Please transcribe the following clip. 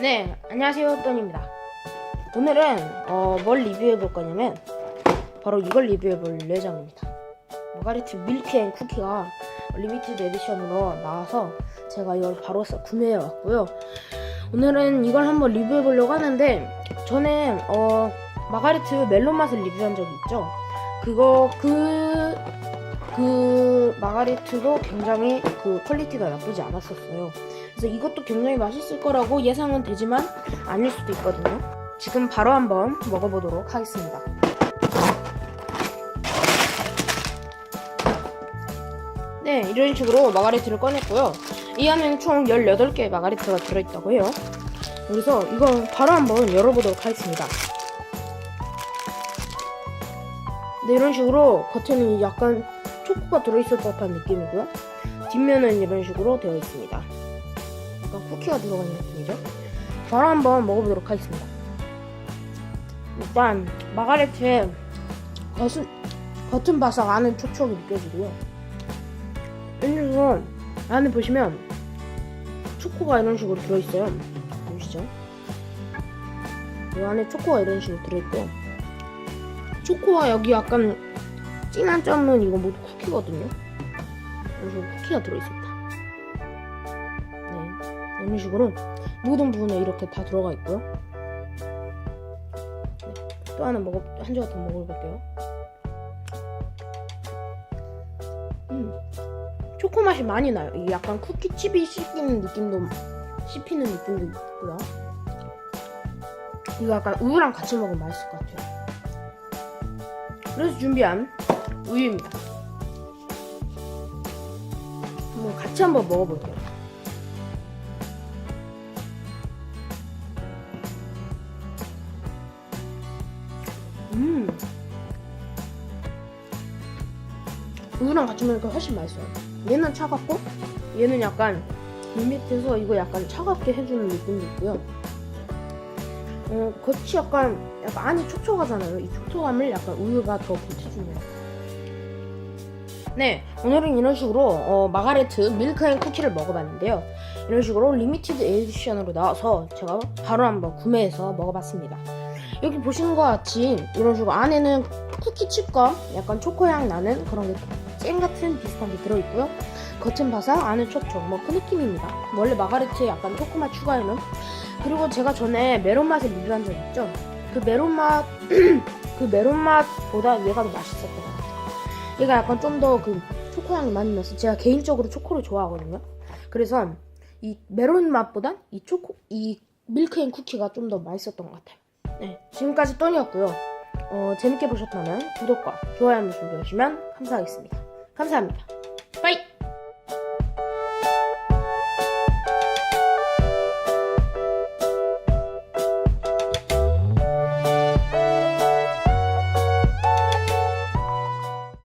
네, 안녕하세요, 떤입니다. 오늘은 어, 뭘 리뷰해 볼 거냐면 바로 이걸 리뷰해 볼 예정입니다. 마가리트 밀크 앤 쿠키가 리미티드 에디션으로 나와서 제가 이걸 바로 사- 구매해 왔고요. 오늘은 이걸 한번 리뷰해 보려고 하는데 저는 어, 마가리트 멜론 맛을 리뷰한 적이 있죠. 그거 그 그 마가리트도 굉장히 그 퀄리티가 나쁘지 않았었어요. 그래서 이것도 굉장히 맛있을 거라고 예상은 되지만 아닐 수도 있거든요. 지금 바로 한번 먹어보도록 하겠습니다. 네, 이런 식으로 마가리트를 꺼냈고요. 이 안에는 총 18개의 마가리트가 들어있다고 해요. 그래서 이거 바로 한번 열어보도록 하겠습니다. 네, 이런 식으로 겉에는 약간 초코가 들어있을 법한 느낌이고요. 뒷면은 이런 식으로 되어 있습니다. 약간 쿠키가 있는 느낌이죠. 바로 한번 먹어보도록 하겠습니다. 일단 마가레트의 겉은 겉은 바삭 안은 촉촉이 느껴지고요. 이런 안에 보시면 초코가 이런 식으로 들어있어요. 보이시죠? 이 안에 초코가 이런 식으로 들어있고 초코와 여기 약간 진한 점은 이거 모두 쿠키거든요. 식으로 쿠키가 들어있습니다. 네, 이런 식으로 모든 부분에 이렇게 다 들어가 있고요. 네, 또 하나 먹어 한 조각 더 먹어볼게요. 음, 초코 맛이 많이 나요. 이게 약간 쿠키 칩이 씹히는 느낌도 씹히는 느낌도 있고요. 이거 약간 우유랑 같이 먹으면 맛있을 것 같아요. 그래서 준비한 우유입니다. 한번 같이 한번 먹어볼게요. 음. 우유랑 같이 먹으니까 훨씬 맛있어요. 얘는 차갑고, 얘는 약간 밋밋해서 이거 약간 차갑게 해주는 느낌도 있고요. 어, 겉이 약간, 약간 안이 촉촉하잖아요. 이 촉촉함을 약간 우유가 더 보태주네요. 네, 오늘은 이런 식으로 어, 마가레트 밀크앤 쿠키를 먹어봤는데요. 이런 식으로 리미티드 에디션으로 나와서 제가 바로 한번 구매해서 먹어봤습니다. 여기 보시는 것 같이 이런 식으로 안에는 쿠키 칩과 약간 초코향 나는 그런 게잼 같은 비슷한 게 들어있고요. 겉은 바삭, 안은 촉촉, 뭐그 느낌입니다. 원래 마가레트에 약간 초코맛 추가해놓은 그리고 제가 전에 메론 맛을 리뷰한 적 있죠. 그 메론 맛, 그 메론 맛보다 얘가 더 맛있었던 것 같아요. 얘가 약간 좀 더 그 초코 향이 많이 나서 제가 개인적으로 초코를 좋아하거든요. 그래서 이 메론 맛보단 이 초코, 이 밀크 앤 쿠키가 좀 더 맛있었던 것 같아요. 네, 지금까지 떤이었고요. 어, 재밌게 보셨다면 구독과 좋아요 눌러주시면 감사하겠습니다. 감사합니다.